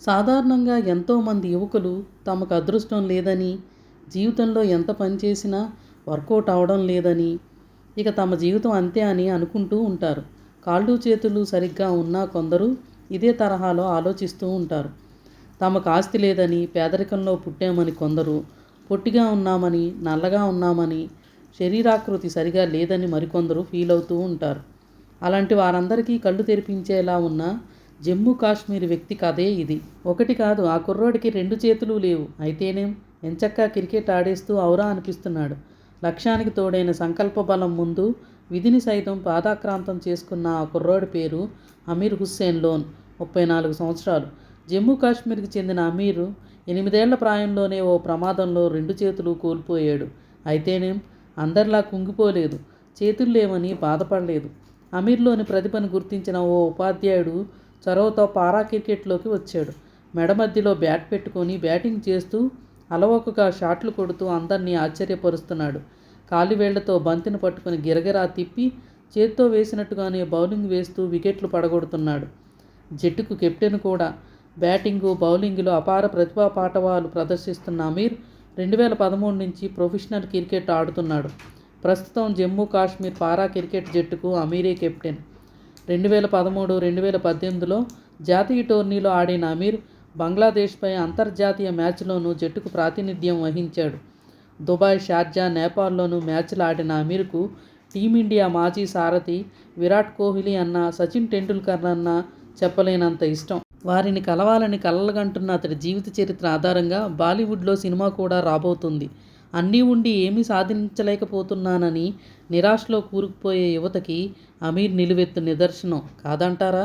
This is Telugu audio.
సాధారణంగా ఎంతోమంది యువకులు తమకు అదృష్టం లేదని జీవితంలో ఎంత పని చేసినా వర్కౌట్ అవడం లేదని ఇక తమ జీవితం అంతే అని అనుకుంటూ ఉంటారు. కాళ్ళు చేతులు సరిగ్గా ఉన్నా కొందరు ఇదే తరహాలో ఆలోచిస్తూ ఉంటారు. తమకు ఆస్తి లేదని పేదరికంలో పుట్టామని కొందరు పొట్టిగా ఉన్నామని నల్లగా ఉన్నామని శరీరాకృతి సరిగా లేదని మరికొందరు ఫీల్ అవుతూ ఉంటారు. అలాంటి వారందరికీ కళ్ళు తెరిపించేలా ఉన్న జమ్మూ కాశ్మీర్ వ్యక్తి కథే ఇది. ఒకటి కాదు ఆ కుర్రోడికి రెండు చేతులు లేవు. అయితేనేం? ఎంచక్కా క్రికెట్ ఆడేస్తూ ఔరా అనిపిస్తున్నాడు. లక్ష్యానికి తోడైన సంకల్ప బలం ముందు విధిని సైతం పాదాక్రాంతం చేసుకున్న ఆ కుర్రోడి పేరు అమీర్ హుస్సేన్ లోన్ ముప్పై నాలుగు సంవత్సరాలు. జమ్మూ కాశ్మీర్కి చెందిన అమీరు ఎనిమిదేళ్ళ ప్రాయంలోనే ఓ ప్రమాదంలో రెండు చేతులు కోల్పోయాడు. అయితేనేం? అందరిలా కుంగిపోలేదు. చేతులు లేవని బాధపడలేదు. అమీర్లోని ప్రతిభను గుర్తించిన ఓ ఉపాధ్యాయుడు చొరవతో పారా క్రికెట్లోకి వచ్చాడు. మెడ మధ్యలో బ్యాట్ పెట్టుకొని బ్యాటింగ్ చేస్తూ అలవోకగా షాట్లు కొడుతూ అందరినీ ఆశ్చర్యపరుస్తున్నాడు. కాలివేళ్ళతో బంతిని పట్టుకుని గిరగిరా తిప్పి చేత్తో వేసినట్టుగానే బౌలింగ్ వేస్తూ వికెట్లు పడగొడుతున్నాడు. జట్టుకు కెప్టెన్ కూడా. బ్యాటింగు బౌలింగ్లో అపార ప్రతిభా పాటవాలు ప్రదర్శిస్తున్న అమీర్ రెండు వేల పదమూడు నుంచి ప్రొఫెషనల్ క్రికెట్ ఆడుతున్నాడు. ప్రస్తుతం జమ్మూ కాశ్మీర్ పారా క్రికెట్ జట్టుకు అమీరే కెప్టెన్. రెండు వేల పదమూడు రెండు వేల పద్దెనిమిదిలో జాతీయ టోర్నీలో ఆడిన అమీర్ బంగ్లాదేశ్పై అంతర్జాతీయ మ్యాచ్లోనూ జట్టుకు ప్రాతినిధ్యం వహించాడు. దుబాయ్ షార్జా నేపాల్లోనూ మ్యాచ్లు ఆడిన అమీర్కు టీమిండియా మాజీ సారథి విరాట్ కోహ్లీ అన్న సచిన్ టెండూల్కర్ అన్న చెప్పలేనంత ఇష్టం. వారిని కలవాలని కలలుగంటున్న అతడి జీవిత చరిత్ర ఆధారంగా బాలీవుడ్లో సినిమా కూడా రాబోతుంది. అన్నీ ఉండి ఏమీ సాధించలేకపోతున్నానని నిరాశలో కూరుకుపోయే యువతకి అమీర్ నిలువెత్తు నిదర్శనం కాదంటారా?